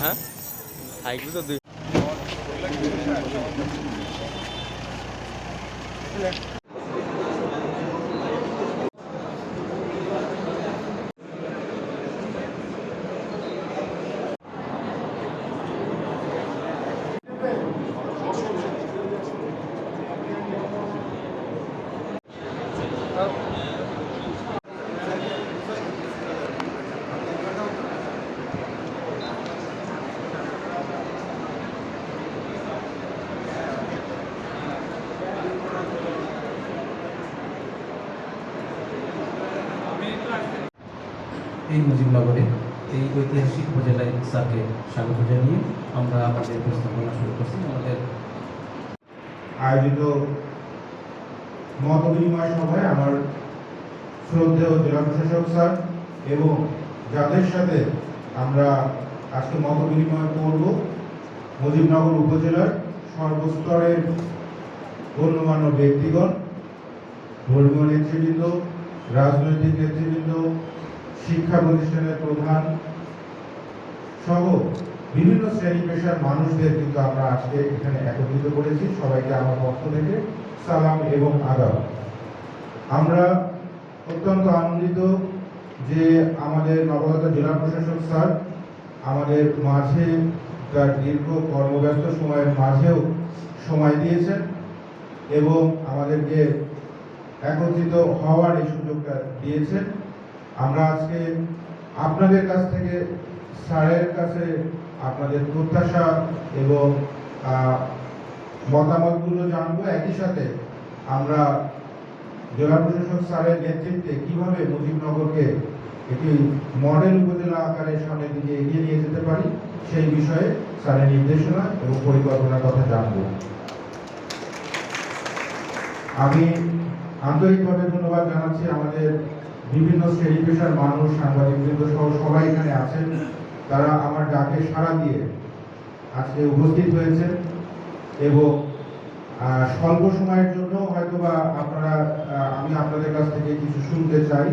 হ্যাঁ? সাইকেল তো দুই এই মুজিবনগরে, এই ঐতিহাসিক উপজেলায় স্যারকে স্বাগত জানিয়ে আমরা আমাদের উপস্থাপনা শুরু করছি। আমাদের আয়োজিত মত বিনিময় সভায় আমার শ্রদ্ধেয় জেলা প্রশাসক স্যার এবং যাদের সাথে আমরা আজকে মত বিনিময় করব, মুজিবনগর উপজেলার সর্বস্তরের গণ্যমান্য ব্যক্তিগণ, ধর্মীয় নেতৃবৃন্দ, রাজনৈতিক নেতৃবৃন্দ শিক্ষা প্রতিষ্ঠানের প্রধান সহ বিভিন্ন শ্রেণি পেশার মানুষদের কিন্তু আমরা আজকে এখানে একত্রিত করেছি। সবাইকে আমার পক্ষ থেকে সালাম এবং আদাব। আমরা অত্যন্ত আনন্দিত যে আমাদের নবগত জেলা প্রশাসক স্যার আমাদের মাঝে তার দীর্ঘ কর্মব্যস্ত সময়ের মাঝেও সময় দিয়েছেন এবং আমাদেরকে একত্রিত হওয়ার এই সুযোগটা দিয়েছেন। আমরা আজকে আপনাদের কাছ থেকে, স্যারের কাছে আপনাদের প্রত্যাশা এবং মতামতগুলো জানব। একই সাথে আমরা জেলা প্রশাসক স্যারের নেতৃত্বে কীভাবে মুজিবনগরকে একটি মডেল উপজেলা আকারে সামনের দিকে এগিয়ে নিয়ে যেতে পারি, সেই বিষয়ে স্যারের নির্দেশনা এবং পরিকল্পনার কথা জানব। আমি আন্তরিকভাবে ধন্যবাদ জানাচ্ছি আমাদের বিভিন্ন শ্রেণি পেশার মানুষ, সাংবাদিকবৃন্দ সহ সবাই এখানে আছেন। তারা আমার ডাকে সাড়া দিয়ে আজকে উপস্থিত হয়েছেন এবং স্বল্প সময়ের জন্য হয়তোবা আপনারা আমি আপনাদের কাছ থেকে কিছু শুনতে চাই।